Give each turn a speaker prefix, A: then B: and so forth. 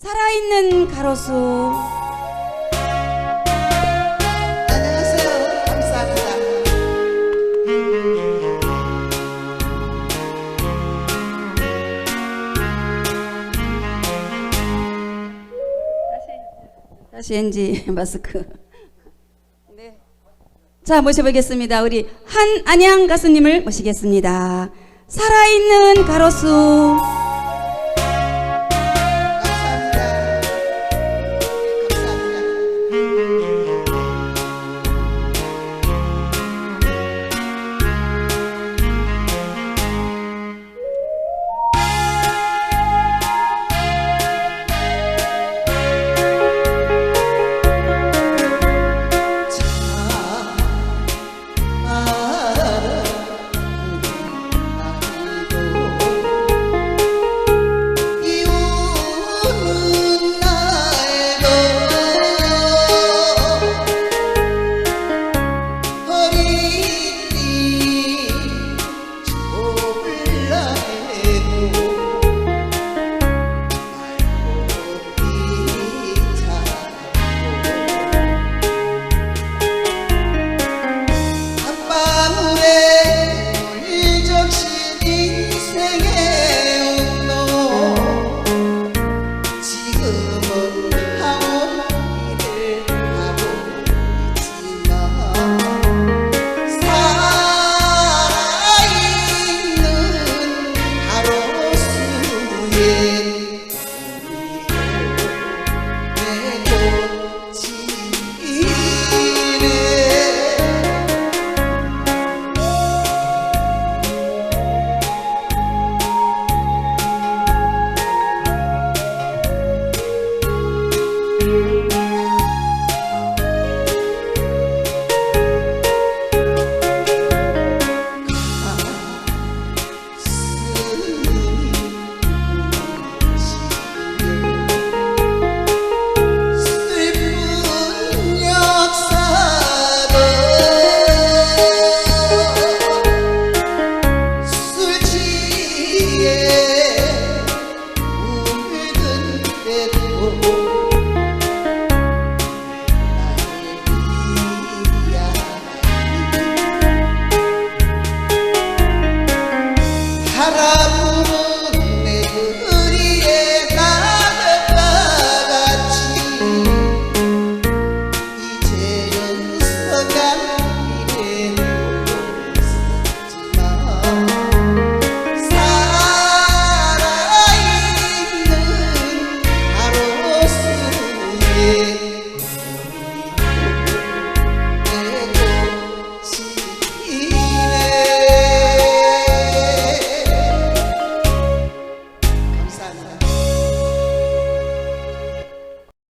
A: 살아있는 가로수
B: 안녕하세요. 감사합니다.
A: 다시 NG 마스크 네. 자 모셔보겠습니다 우리 한안양 가수님을 모시겠습니다 살아있는 가로수
B: হারাম